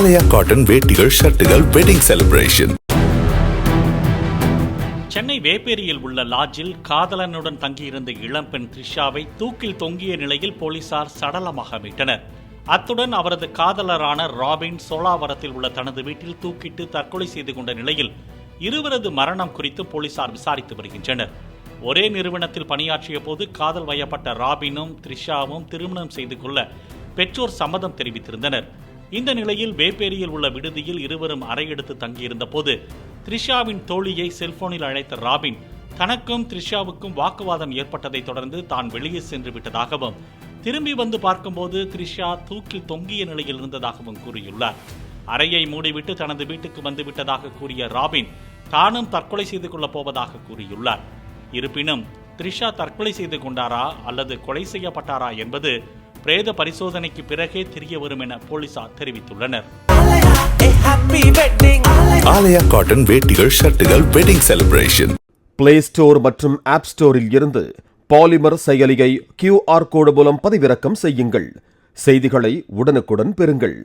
ஆலயா cotton வேட்டிகள் ஷர்ட்டுகள் wedding celebration Chennai வேப்பேரியில் உள்ள லாட்ஜில் காதலனுடன் தங்கியிருந்த இளம்பெண் த்ரிஷாவை தூக்கில் தொங்கிய நிலையில் போலீசார் சடலமாக மீட்டனர். அத்துடன் அவரது காதலரான ராபின் சோலாவரத்தில் உள்ள தனது வீட்டில் தூக்கிட்டு தற்கொலை செய்து கொண்ட நிலையில் இருவரது மரணம் குறித்து போலீசார் விசாரித்து வருகின்றனர். ஒரே நிறுவனத்தில் பணியாற்றிய போது காதல் வயப்பட்ட ராபினும் த்ரிஷாவும் திருமணம் செய்து கொள்ள பெற்றோர் சம்மதம் தெரிவித்திருந்தனர். இந்த நிலையில் வேப்பேரியில் உள்ள விடுதியில் இருவரும் அறையெடுத்து தங்கியிருந்த போது த்ரிஷாவின் தோழியை செல்போனில் அழைத்த ராபின் தனக்கும் த்ரிஷாவுக்கும் வாக்குவாதம் ஏற்பட்டதை தொடர்ந்து தான் வெளியே சென்று விட்டதாகவும் திரும்பி வந்து பார்க்கும்போது த்ரிஷா தூக்கில் தொங்கிய நிலையில் இருந்ததாகவும் கூறியுள்ளார். அறையை மூடிவிட்டு தனது வீட்டுக்கு வந்து விட்டதாக கூறிய ராபின் தானும் தற்கொலை செய்து கொள்ளப் போவதாக கூறியுள்ளார். இருப்பினும் த்ரிஷா தற்கொலை செய்து கொண்டாரா அல்லது கொலை செய்யப்பட்டாரா என்பது பிரேத பரிசோதனைக்கு பிறகே தெரிய வரும் என போலீசார் தெரிவித்துள்ளனர். ஆலயா காட்டன் வேட்டிகள் ஷர்ட்டுகள் வெட்டிங் செலிப்ரேஷன் பிளே ஸ்டோர் மற்றும் ஆப் ஸ்டோரில் இருந்து பாலிமர் செயலியை கியூஆர் கோடு மூலம் பதிவிறக்கம் செய்யுங்கள். செய்திகளை உடனுக்குடன் பெறுங்கள்.